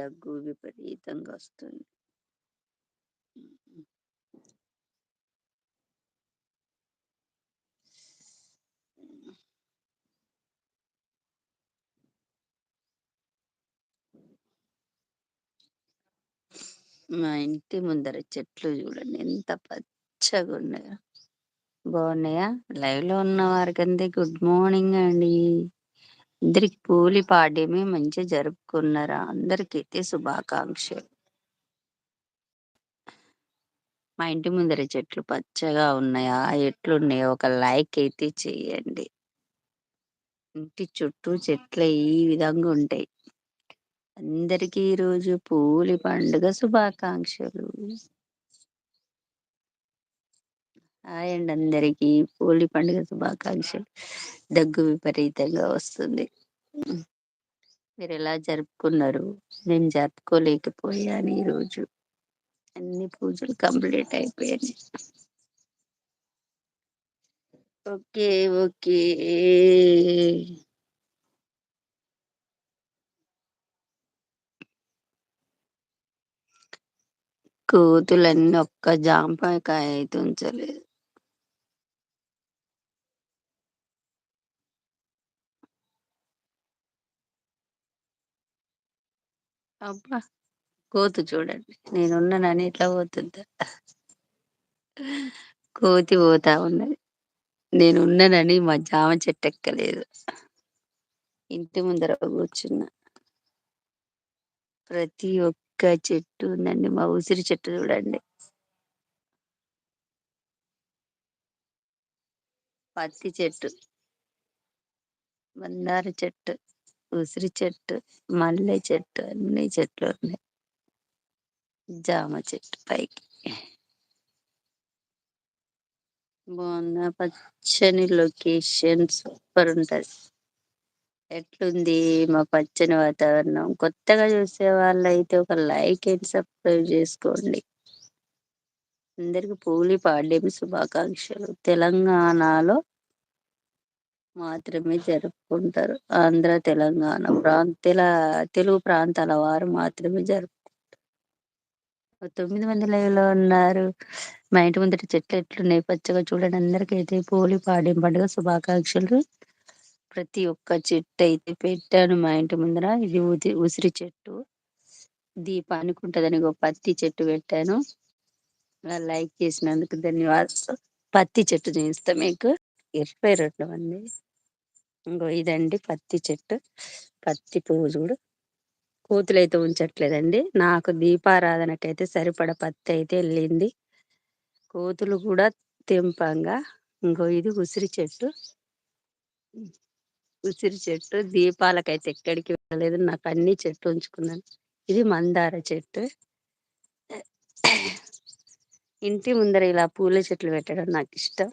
దగ్గు విపరీతంగా వస్తుంది. మా ఇంటి ముందర చెట్లు చూడండి ఎంత పచ్చగా ఉన్నాయో. బాగున్నాయా? లైవ్లో ఉన్న అంది గుడ్ మార్నింగ్ అండి. అందరికి పూలి పాడ్యమి మంచిగా జరుపుకున్నారా? అందరికైతే శుభాకాంక్షలు. మా ఇంటి ముందర చెట్లు పచ్చగా ఉన్నాయా? ఎట్లున్నాయో ఒక లైక్ అయితే చెయ్యండి ఇంటి చుట్టూ చెట్లు ఈ విధంగా ఉంటాయి. అందరికీ ఈరోజు పూలి పండుగ శుభాకాంక్షలు. హాయ్ అండి అందరికి. హోలీ పండుగ శుభాకాంక్షలు. దగ్గు విపరీతంగా వస్తుంది. మీరు ఎలా జరుపుకున్నారు? నేను జరుపుకోలేకపోయాను ఈరోజు. అన్ని పూజలు కంప్లీట్ అయిపోయాయి. Okay okay. కోతులన్నీ ఒక్క జాంపకాయ అయితే ఉంచలేదు. అబ్బా! కోతు చూడండి. నేనున్నానని ఎట్లా పోతుందా. కోతి పోతా ఉన్నది. నేనున్నానని మా జామ చెట్టు ఎక్కలేదు. ఇంటి ముందర కూర్చున్నా. ప్రతి ఒక్క చెట్టు ఉందండి మా ఉసిరి చెట్టు చూడండి. పత్తి చెట్టు. మందార చెట్టు. ఉసిరి చెట్టు మల్లె చెట్టు అన్ని చెట్లు ఉన్నాయి. జామ చెట్టు పైకి. బాగున్న పచ్చని లొకేషన్ సూపర్ ఉంటది. ఎట్లుంది మా పచ్చని వాతావరణం? కొత్తగా చూసే వాళ్ళైతే ఒక లైక్ అండ్ సబ్స్క్రైబ్ చేసుకోండి. అందరికి పూలి పాడ్యమి శుభాకాంక్షలు. తెలంగాణలో మాత్రమే జరుపుకుంటారు. ఆంధ్ర తెలంగాణ ప్రాంత తెలుగు ప్రాంతాల వారు మాత్రమే జరుపుకుంటారు. తొమ్మిది మంది లైవ్లో ఉన్నారు మా ఇంటి ముందట చెట్లు ఎట్లున్నాయి? పచ్చగా చూడండి అందరికైతే అయితే హోలీ పండుగ శుభాకాంక్షలు. ప్రతి ఒక్క చెట్టు అయితే పెట్టాను మా ఇంటి ముందర. ఇది ఉసిరి చెట్టు. దీపానికి ఉంటదని ఒక పత్తి చెట్టు పెట్టాను. లైక్ చేసినందుకు ధన్యవాదాలు. పత్తి చెట్టు చూపిస్తా మీకు. ఇరవై రెండు మంది ఇంకో ఇదండి పత్తి చెట్టు. పత్తి పువ్వు చూడు. కోతులయితే ఉంచట్లేదండి. నాకు దీపారాధనకైతే సరిపడ పత్తి అయితే వెళ్ళింది. కోతులు కూడా తెంపంగా. ఇంకో ఇది ఉసిరి చెట్టు. ఉసిరి చెట్టు దీపాలకైతే ఎక్కడికి వెళ్ళలేదు. నాకు అన్ని చెట్టు ఉంచుకున్నాను. ఇది మందార చెట్టు. ఇంటి ముందర ఇలా పూల చెట్లు పెట్టడం నాకు ఇష్టం.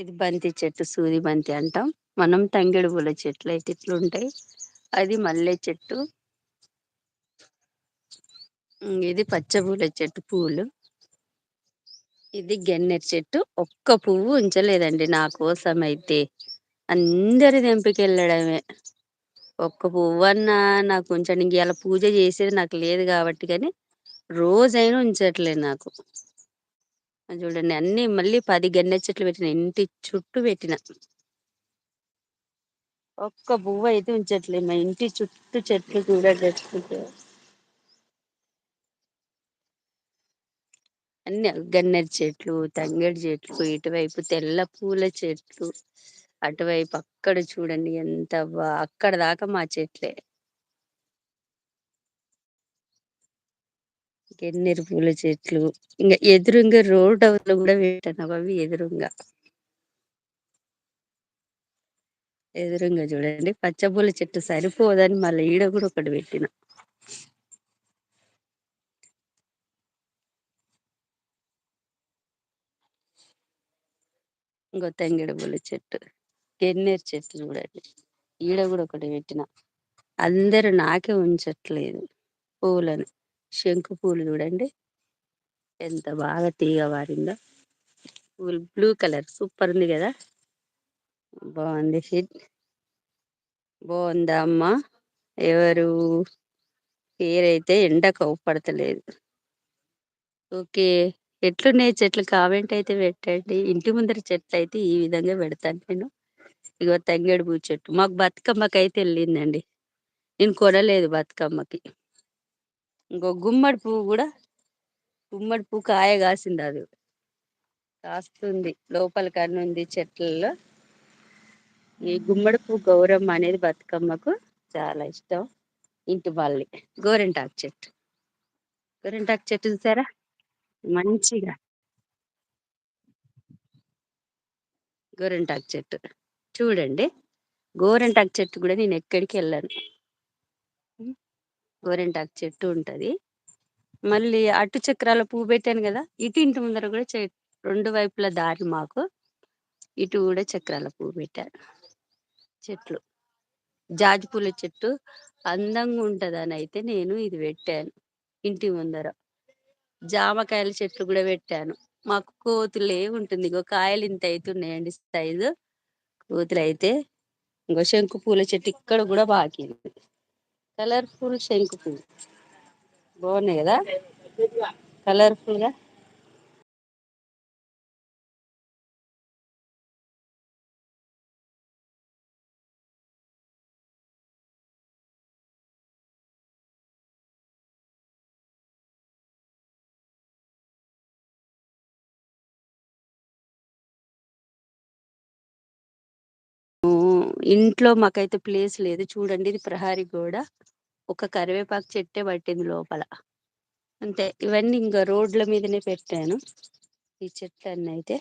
ఇది బంతి చెట్టు సూది బంతి అంటాం. మనం తంగేడు పూల చెట్లు అయితే ఇట్లు ఉంటాయి అది మల్లె చెట్టు. ఇది పచ్చ పూల చెట్టు పూలు. ఇది గన్నేరు చెట్టు. ఒక్క పువ్వు ఉంచలేదండి నా కోసం అయితే. అందరి తెంపికెళ్ళడమే. ఒక్క పువ్వు అన్నా నాకు ఉంచండి. ఇంక ఇలా పూజ చేసేది నాకు లేదు కాబట్టి కానీ రోజైనా ఉంచట్లేదు నాకు. చూడండి అన్ని మళ్ళీ పది గన్నె చెట్లు పెట్టిన ఇంటి చుట్టూ పెట్టిన. ఒక్క పువ్వు అయితే ఉంచట్లే మా ఇంటి చుట్టూ చెట్లు చూడటట్టుగా అన్ని గన్నరి చెట్లు తంగేడి చెట్లు ఇటువైపు తెల్ల పూల చెట్లు అటువైపు అక్కడ చూడండి ఎంత అక్కడ దాకా మా చెట్లే. గన్నేరు పూల చెట్లు. ఇంకా ఎదురుగా రోడ్ అవతల కూడా పెట్టాను అవి ఎదురుగా. ఎదురుంగా చూడండి పచ్చపూల చెట్టు సరిపోదని మళ్ళీ ఈడ కూడా ఒకటి పెట్టిన. ఇంకో తంగేడు పూల చెట్టు గన్నేరు చెట్టు చూడండి. ఈడ కూడా ఒకటి పెట్టిన. అందరు నాకే ఉంచట్లేదు పూలను. శంకు పూలు చూడండి. ఎంత బాగా తీగ వారిందో. పూలు బ్లూ కలర్ సూపర్ ఉంది కదా. బాగుంది బాగుందా అమ్మ? ఎవరు? పేరైతే ఎండ అవుపడతలేదు ఓకే ఎట్లున్నాయి చెట్లు? కామెంట్ అయితే పెట్టండి. ఇంటి ముందర చెట్లు అయితే ఈ విధంగా పెడతాను నేను. ఇగో తంగేడు పూ చెట్టు. మాకు బతుకమ్మకి అయితే వెళ్ళిందండి. నేను కొనలేదు బతుకమ్మకి. ఇంకో గుమ్మడి పువ్వు కూడా గుమ్మడి పువ్వు కాయ కాసింది అది. కాస్తుంది. లోపల కన్నుంది చెట్లలో. ఈ గుమ్మడి పువ్వు గౌరమ్మ అనేది బతుకమ్మకు చాలా ఇష్టం. ఇంటి వాళ్ళి గోరింటాకు చెట్టు. గోరింటాకు చెట్టు చూసారా? మంచిగా. గోరింటాకు చెట్టు. చూడండి. గోరింటాకు చెట్టు కూడా నేను ఎక్కడికి వెళ్ళాను. గోరింటాకు చెట్టు ఉంటది. మళ్ళీ అటు చక్రాల పువ్వు పెట్టాను కదా ఇటు ఇంటి ముందర కూడా రెండు వైపుల దారి మాకు. ఇటు కూడా చక్రాల పువ్వు పెట్టాను చెట్లు. జాజి పూల చెట్టు అందంగా ఉంటదని అయితే నేను ఇది పెట్టాను ఇంటి ముందర. జామకాయల చెట్లు కూడా పెట్టాను. మాకు కోతులే ఉంటుంది. ఇంకో కాయలు ఇంత అవుతున్నాయండి సైజు. కోతులు అయితే ఇంకో శంకు పూల చెట్టు ఇక్కడ కూడా బాకింది. కలర్ఫుల్ శంకు పువ్వు. బాగున్నాయి కదా? కలర్ఫుల్ ఇంట్లో మాకైతే ప్లేస్ లేదు. చూడండి ఇది ప్రహారీ గోడ. ఒక కరివేపాకు చెట్టే పట్టింది లోపల. అంతే. ఇవన్నీ ఇంకా రోడ్ల మీదనే పెట్టాను. ఈ చెట్లన్నీ అయితే.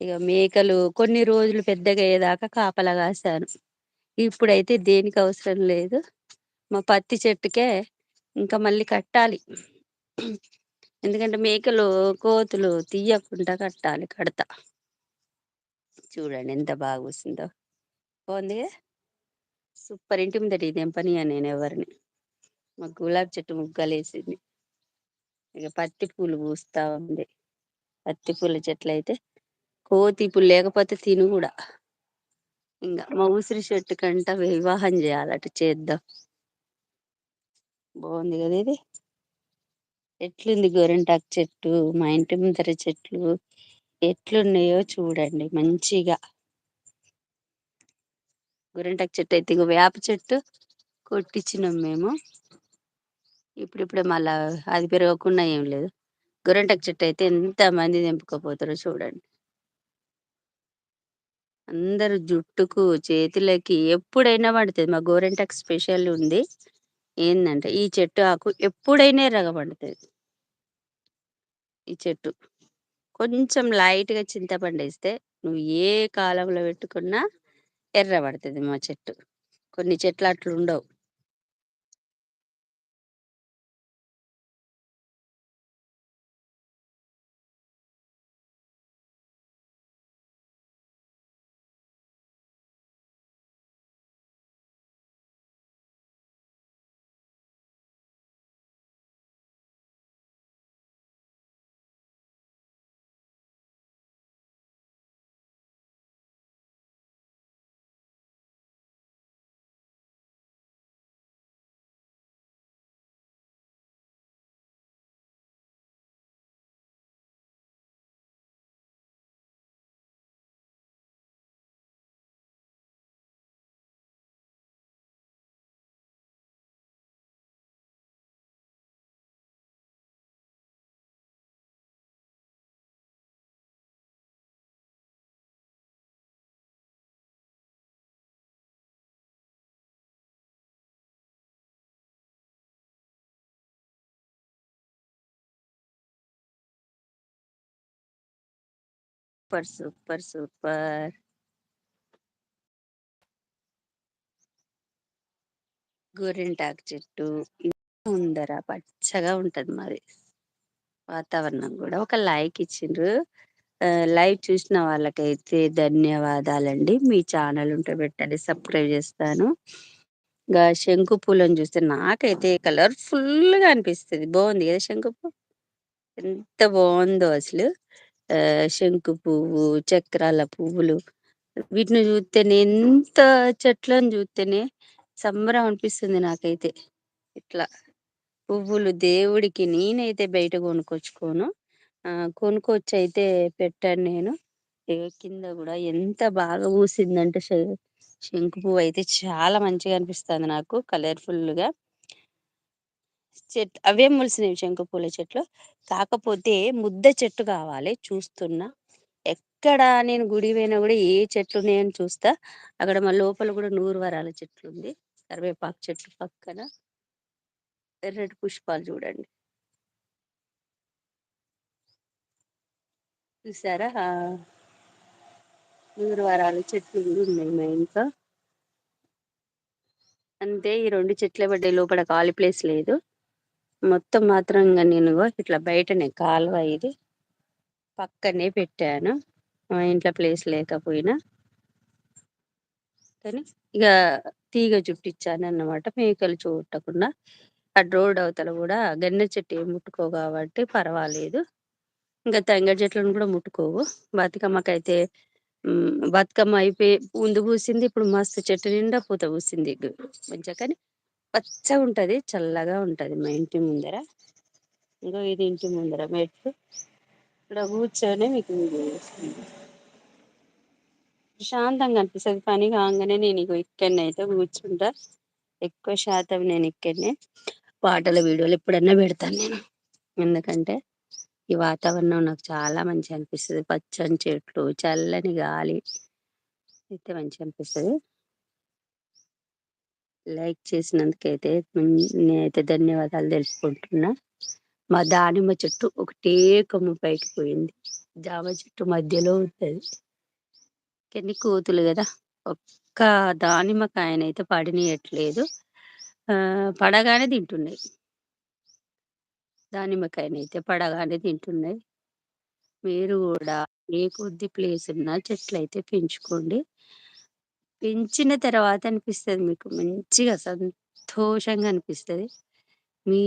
ఇక మేకలు కొన్ని రోజులు పెద్దగా అయ్యేదాకా కాపలా కాసాను ఇప్పుడైతే దేనికి అవసరం లేదు. మా పత్తి చెట్టుకే ఇంకా మళ్ళీ కట్టాలి. ఎందుకంటే మేకలు కోతులు తీయకుండా కట్టాలి కడతా. చూడండి ఎంత బాగా వస్తుందో బాగుంది సూపర్ ఇంటి ముందట ఇదేం పని నేను ఎవరిని. మా గులాబీ చెట్టు ముగ్గలేసింది. ఇక పత్తి పూలు పూస్తా ఉంది. పత్తి పూల చెట్లు అయితే కోతి పూలు లేకపోతే తిను కూడా. ఇంకా మా ఉసిరి చెట్టు కంట వివాహం చేయాలట చేద్దాం. బాగుంది కదా ఇది. ఎట్లుంది గోరింటాకు చెట్టు? మా ఇంటి ముందర చెట్లు ఎట్లున్నాయో చూడండి మంచిగా. గోరింటాకు చెట్టు అయితే ఇంకో వేప చెట్టు కొట్టించినాం మేము. ఇప్పుడిప్పుడే మళ్ళా అది పెరగకుండా ఏం లేదు. గోరింటాకు చెట్టు అయితే ఎంత మంది తెంపుకపోతారో చూడండి. అందరు జుట్టుకు చేతులకి ఎప్పుడైనా పడుతుంది. మా గోరెంటాకు స్పెషల్ ఉంది. ఏంటంటే ఈ చెట్టు ఆకు ఎప్పుడైనా ఎర్రగ ఈ చెట్టు కొంచెం లైట్గా చింతపండు వేస్తే నువ్వు ఏ కాలంలో పెట్టుకున్నా ఎర్ర పడుతుంది మా చెట్టు. కొన్ని చెట్లు అట్లు సూపర్ సూపర్ సూపర్ గోరింటాకు చెట్టు ముందర పచ్చగా ఉంటది మాది. వాతావరణం కూడా ఒక లైక్ ఇచ్చిండ్రు. లైవ్ చూసిన వాళ్ళకైతే ధన్యవాదాలండి. మీ ఛానల్ ఉంటే పెట్టండి సబ్స్క్రైబ్ చేస్తాను. ఇంకా శంకు పూలను చూస్తే నాకైతే కలర్ ఫుల్గా అనిపిస్తుంది. బాగుంది కదా శంకు ఎంత బాగుందో అసలు. శంకు పువ్వు చక్రాల పువ్వులు వీటిని చూస్తేనే ఎంత చెట్లను చూస్తేనే సంబరం అనిపిస్తుంది నాకైతే. ఇట్లా పువ్వులు దేవుడికి నేనైతే బయట కొనుక్కొచ్చుకోను. ఆ కొనుక్కొచ్చి అయితే పెట్టాను నేను. కింద కూడా ఎంత బాగా పూసిందంటే శంకు పువ్వు అయితే చాలా మంచిగా అనిపిస్తుంది నాకు కలర్ఫుల్గా. చెట్ అవే మొలిసినవి శంకు పూల చెట్లు. కాకపోతే ముద్ద చెట్టు కావాలి చూస్తున్నా. ఎక్కడ నేను గుడి పోయినా కూడా ఏ చెట్లు ఉన్నాయని చూస్తా. అక్కడ మా లోపల కూడా నూరు వరాల చెట్లు ఉంది కరివేపాకు చెట్టు పక్కన. ఎర్రటి పుష్పాలు చూడండి. చూసారా? నూరు వరాల చెట్లు కూడా ఉన్నాయి మా ఇంకా అంతే ఈ రెండు చెట్లే పడ్డాయి. లోపల ఖాళీ ప్లేస్ లేదు. మొత్తం మాత్రం నేను ఇట్లా బయటనే కాలువ ఇది పక్కనే పెట్టాను. మా ఇంట్లో ప్లేస్ లేకపోయినా. కానీ ఇక తీగ చుట్టించాను అన్నమాట మేకలు చూట్టకుండా ఆ రోడ్ అవతల కూడా గన్నె చెట్టు ఏం ముట్టుకో కాబట్టి పర్వాలేదు. ఇంకా తంగడి చెట్లను కూడా ముట్టుకోవు. బతుకమ్మకైతే బతుకమ్మ అయిపోయి ముందు పూసింది ఇప్పుడు మస్తు చెట్టు నిండా పూత పూసింది. మంచిగా కానీ పచ్చగా ఉంటది చల్లగా ఉంటది మా ఇంటి ముందర. ఇంకో ఇది ఇంటి ముందర మెట్లు. ఇక్కడ కూర్చొని మీకు ప్రశాంతంగా అనిపిస్తుంది. పని కాగానే నేను ఇక అయితే కూర్చుంటా. ఎక్కువ శాతం నేను ఇక్కడనే పాటల వీడియోలు ఎప్పుడన్నా పెడతాను నేను. ఎందుకంటే ఈ వాతావరణం నాకు చాలా మంచి అనిపిస్తుంది. పచ్చని చెట్లు చల్లని గాలి అయితే మంచిగా అనిపిస్తుంది. లైక్ చేసినందుకైతే నేనైతే ధన్యవాదాలు తెలుసుకుంటున్నా. మా దానిమ్మ చెట్టు ఒకటే కొమ్ము పైకి పోయింది. జామ చెట్టు మధ్యలో ఉంటుంది. కింది కోతులు కదా ఒక్క దానిమ్మకాయనైతే పడినయట్లేదు. ఆ పడగానే తింటున్నాయి. దానిమ్మకాయనైతే పడగానే తింటున్నాయి. మీరు కూడా ఏ కొద్ది ప్లేస్ ఉన్నా చెట్లు అయితే పెంచుకోండి. పెంచిన తర్వాత అనిపిస్తుంది మీకు. మంచిగా సంతోషంగా అనిపిస్తుంది. మీ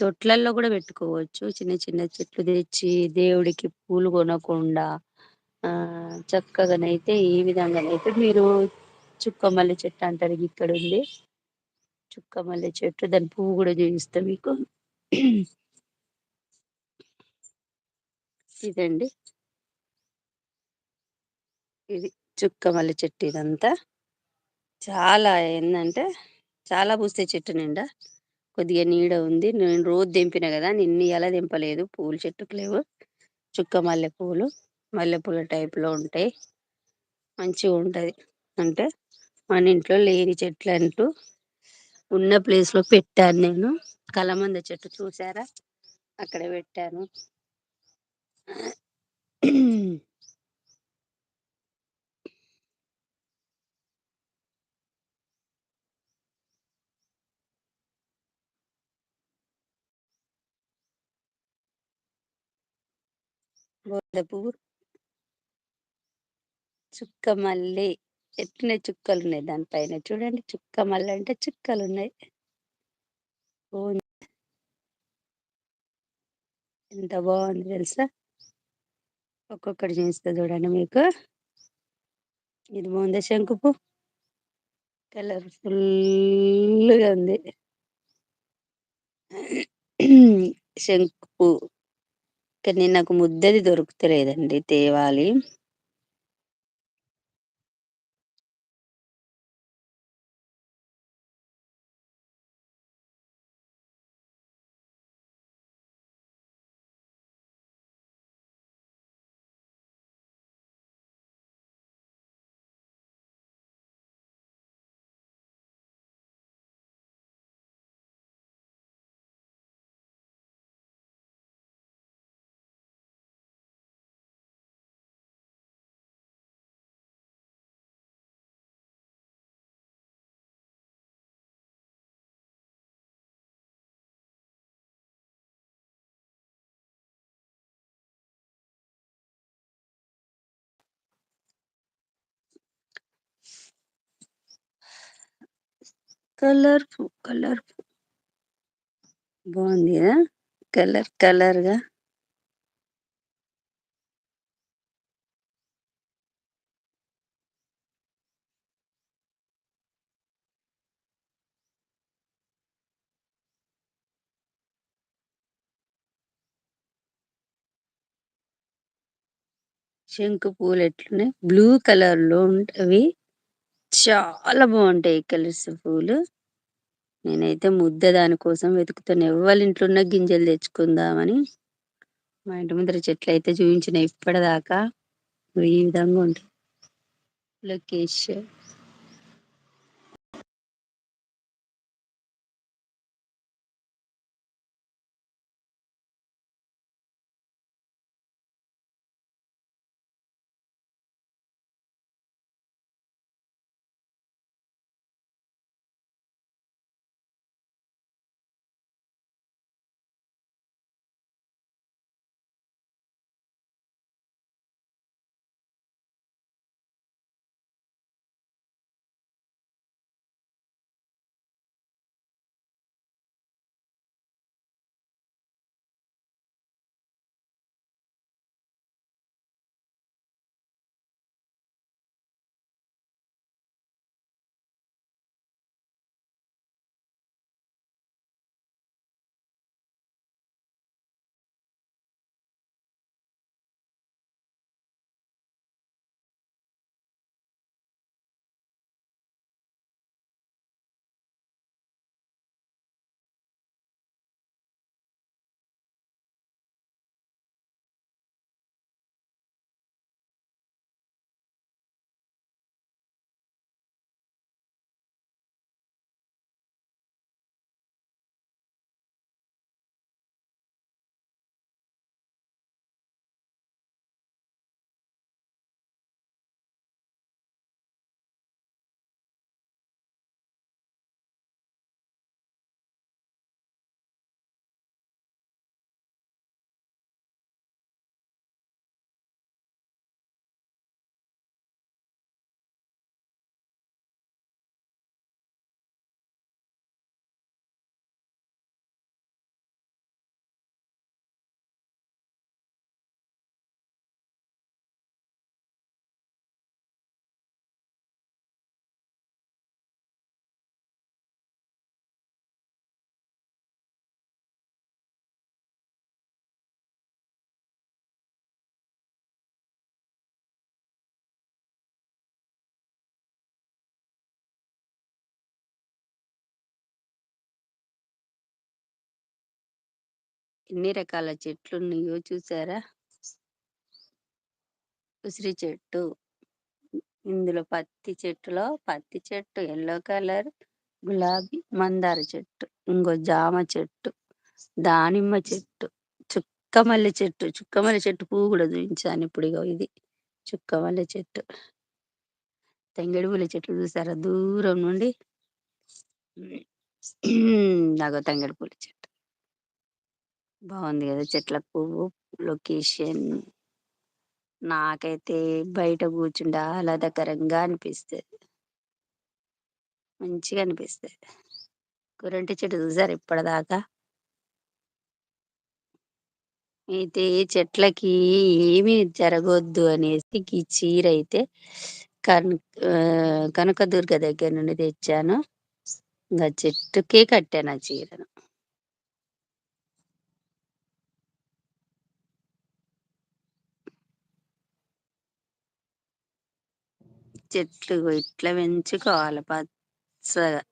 తొట్లల్లో కూడా పెట్టుకోవచ్చు. చిన్న చిన్న చెట్లు తెచ్చి దేవుడికి పూలు కొనకుండా ఆ చక్కగానైతే ఈ విధంగానైతే మీరు చుక్క మల్లె చెట్టు అంటారు ఇక్కడ ఉంది. చుక్క మల్లె చెట్టు దాని పువ్వు కూడా చూపిస్తా మీకు. ఇదండి. ఇది చుక్క మల్లె చెట్టు ఇదంతా. చాలా ఏందంటే చాలా పూస్తాయి చెట్టు నిండా. కొద్దిగా నీడ ఉంది. నేను రోజు దింపినా కదా నిన్ను ఎలా దింపలేదు? పూలు చెట్టుకు లేవు. చుక్క మల్లె పూలు మల్లె పూల టైప్లో ఉంటాయి. మంచిగా ఉంటుంది. అంటే మన ఇంట్లో లేని చెట్లు అంటూ ఉన్న ప్లేస్లో పెట్టాను నేను. కలమంద చెట్టు చూసారా? అక్కడ పెట్టాను. బోద పువ్వు చుక్క మల్లి ఎట్లనే చుక్కలు ఉన్నాయి దానిపైన చూడండి. చుక్క మల్లి అంటే చుక్కలు ఉన్నాయి ఎంత బాగుంది తెలుసా? ఒక్కొక్కటి చూపిస్తా చూడండి మీకు. ఇది బాగుంది శంకుపు కలర్ ఫుల్గా ఉంది. శంకు కానీ నాకు ముద్దది దొరుకుతలేదండి తేవాలి. కలర్ కలర్ బాగుంది కదా కలర్గా శంకు పూలు ఎట్లున్నాయి? బ్లూ కలర్లో ఉంటవి. చాలా బాగుంటాయి కలర్స్ పూలు. నేనైతే ముద్ద దానికోసం వెతుకుతాను వెతుకుతాను ఎవ్వరి ఇంట్లోన్న గింజలు తెచ్చుకుందామని. మా ఇంటి ముందర చెట్లు అయితే చూపించిన ఇప్పటిదాకా. ఈ విధంగా ఉంటాయి. లొకేషన్ ఎన్ని రకాల చెట్లు ఉన్నాయో చూసారా? ఉసిరి చెట్టు. ఇందులో పత్తి చెట్టులో పత్తి చెట్టు ఎల్లో కలర్ గులాబీ మందార చెట్టు ఇంకో జామ చెట్టు దానిమ్మ చెట్టు చుక్కమల్లె చెట్టు. చుక్కమల్లె చెట్టు పువ్వు కూడా చూపించాను ఇప్పుడు ఇగో ఇది. చుక్కమల్లె చెట్టు. తంగెడు పూల చెట్లు చూసారా? దూరం నుండి. నాకు తంగెడు పూల చెట్టు. బాగుంది కదా చెట్ల పువ్వు లొకేషన్. నాకైతే బయట కూర్చుంటే ఆహ్లాదకరంగా అనిపిస్తుంది. మంచిగా అనిపిస్తది. గోరంటి చెట్టు చూసారు ఇప్పటిదాకా? అయితే చెట్లకి ఏమి జరగొద్దు అనేసి ఈ చీర అయితే కన్ కనకదుర్గ దగ్గర నుండి తెచ్చాను. ఇంకా చెట్టుకే కట్టాను ఆ చీరను. చెట్లు ఇట్లా పెంచుకోవాలి పచ్చగా.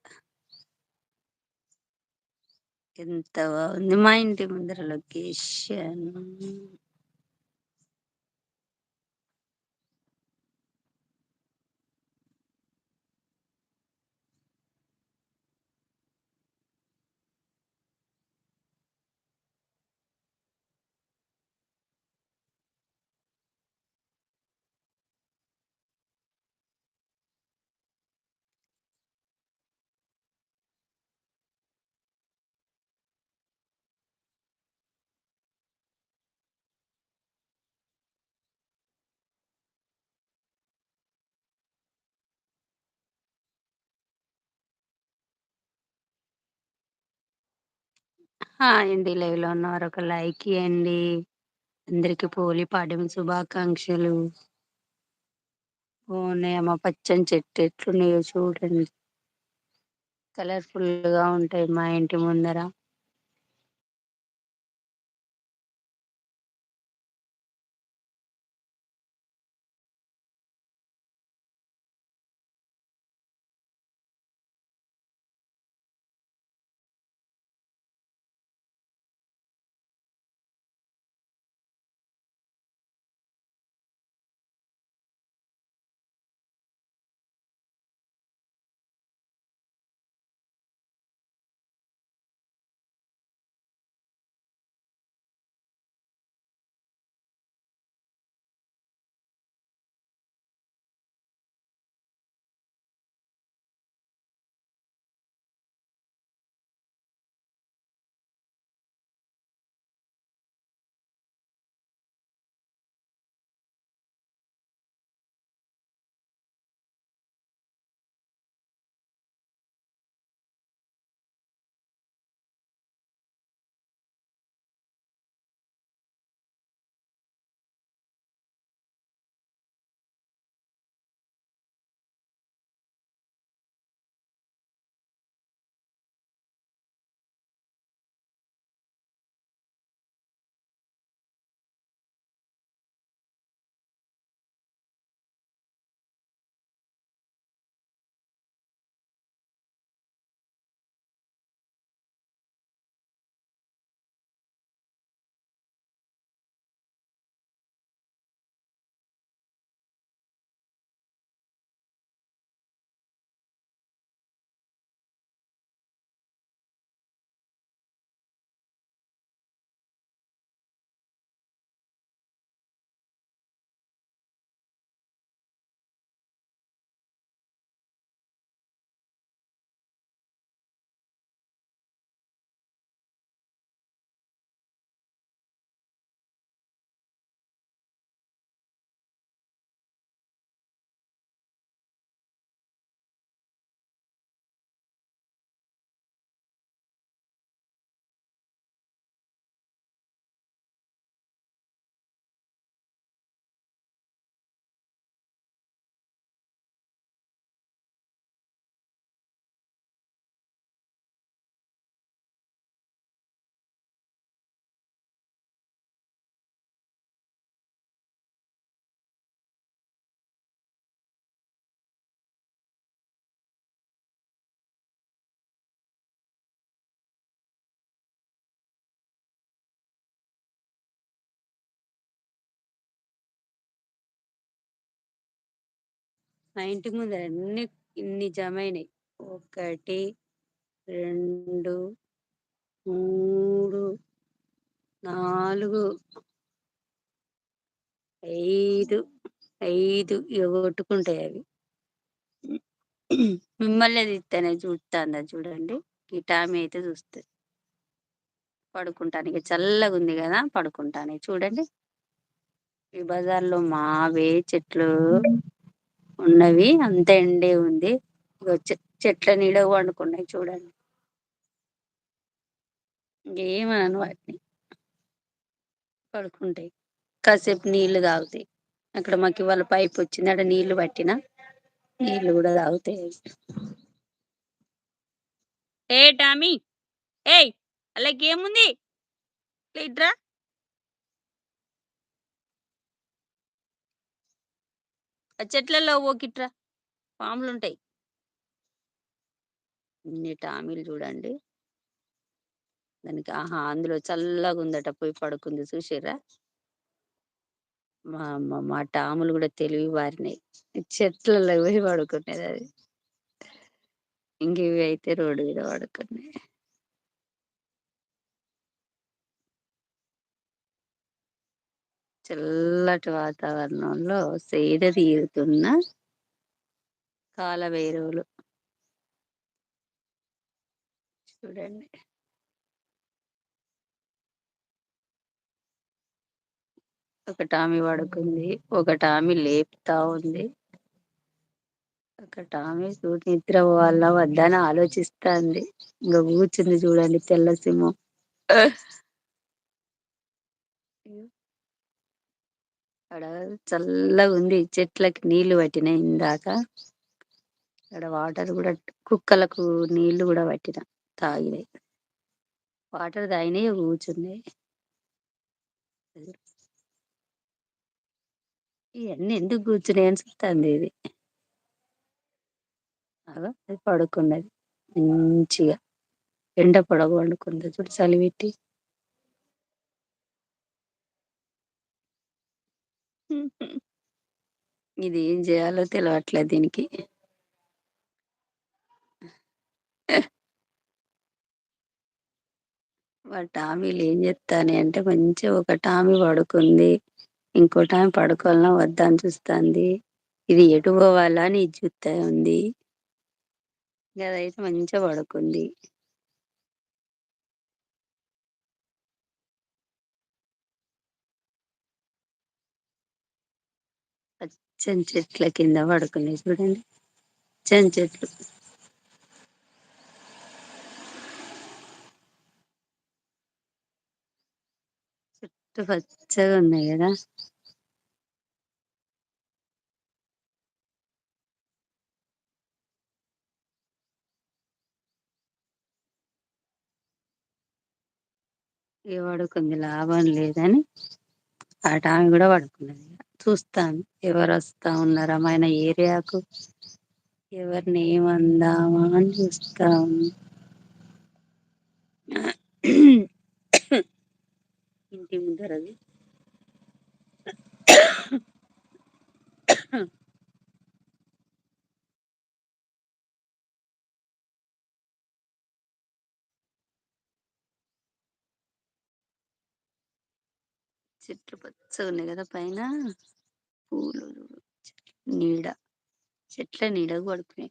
ఎంత బాగుంది మా ఇంటి ముందర లొకేషన్ హాయ్ అండి. లైవ్లో ఉన్నవారు ఒక లైక్ ఇవ్వండి అందరికి పోలి పాడ్యమి శుభాకాంక్షలు. ఓనేమో పచ్చని చెట్టు ఎట్లున్నాయో చూడండి. కలర్ఫుల్గా ఉంటాయి మా ఇంటి ముందర. మా ఇంటి ముందర అన్ని ఇన్ని జమైనాయి ఒకటి రెండు మూడు నాలుగు ఐదు ఐదు ఇవ్వగొట్టుకుంటాయి కొట్టుకుంటాయి అవి. మిమ్మల్ని దిత్తనే చూత్తాంది చూడండి. గిటామి అయితే చూస్తుంది. పడుకుంటానికి చల్లగా ఉంది కదా పడుకుంటానికి చూడండి. ఈ బజార్లో మావే చెట్లు ఉన్నవి అంత ఎండే ఉంది. చెట్ల నీడ పండుకున్నాయి చూడండి. ఏమనను వాటిని? పడుకుంటాయి. కాసేపు నీళ్ళు తాగుతాయి. అక్కడ మాకు ఇవాళ పైప్ వచ్చింది. అక్కడ నీళ్ళు పట్టిన నీళ్ళు కూడా తాగుతాయి. ఏ టామీ! ఏయ్! అల్ల గేముంది ఇట్రా. ఆ చెట్లల్లో పోకి పాములు ఉంటాయి ఇన్ని టామీలు చూడండి. దానికి ఆహా అందులో చల్లగా ఉందట పోయి పడుకుంది చూసిర్రా? మా మా మా టాములు కూడా తెలివి వారినాయి చెట్లల్లో పోయి పడుకునేది అది. ఇంక ఇవి అయితే రోడ్డు మీద పడుకున్నాయి. చల్లటి వాతావరణంలో సేద తీరుతున్న కాలభైరవులు చూడండి. ఒకటామి పడుకుంది ఒకటామి లేపుతా ఉంది. ఒకటామి నిద్ర వాళ్ళ వద్దా అని ఆలోచిస్తాంది. ఇంకా కూర్చుంది చూడండి తెల్ల సింహం. అక్కడ చల్లగా ఉంది. చెట్లకి నీళ్ళు పట్టినాయి ఇందాక. అక్కడ వాటర్ కూడా కుక్కలకు నీళ్ళు కూడా పట్టిన తాగినాయి. వాటర్ తాగినాయి కూర్చున్నాయి. ఇవన్నీ ఎందుకు కూర్చున్నాయని అని చెప్తుంది ఇది. అది పడుకున్నది. మంచిగా. ఎండ పొడ వండుకుంది. చూడు చలిపెట్టి ఇది ఏం చేయాలో తెలియట్లేదు దీనికి. వాళ్ళ టామీలు ఏం చెత్తానయి అంటే మంచిగా ఒక టామి పడుకుంది. ఇంకోటామి పడుకోవాలనా వద్దా అని చూస్తాంది. ఇది ఎటు పోవాలా అని ఇది చూత్తా ఉంది. గదైతే మంచిగా పడుకుంది. చెంచెట్ల కింద పడుకున్నాయి చూడండి. చెంచెట్లు చుట్టూ పచ్చగా ఉన్నాయి కదా. ఏ పడుకుంది? లాభం లేదని ఆ టామి కూడా పడుకున్నది. చూస్తాను. ఎవరు వస్తా ఉన్నారా? మన ఏరియాకు ఎవరిని ఏమందామా అని చూస్తా ఉంది ఇంటి ముందరది చెట్లు పచ్చగా ఉన్నాయి కదా పైన. పూలు నీడ చెట్ల నీడ పడుకున్నాయి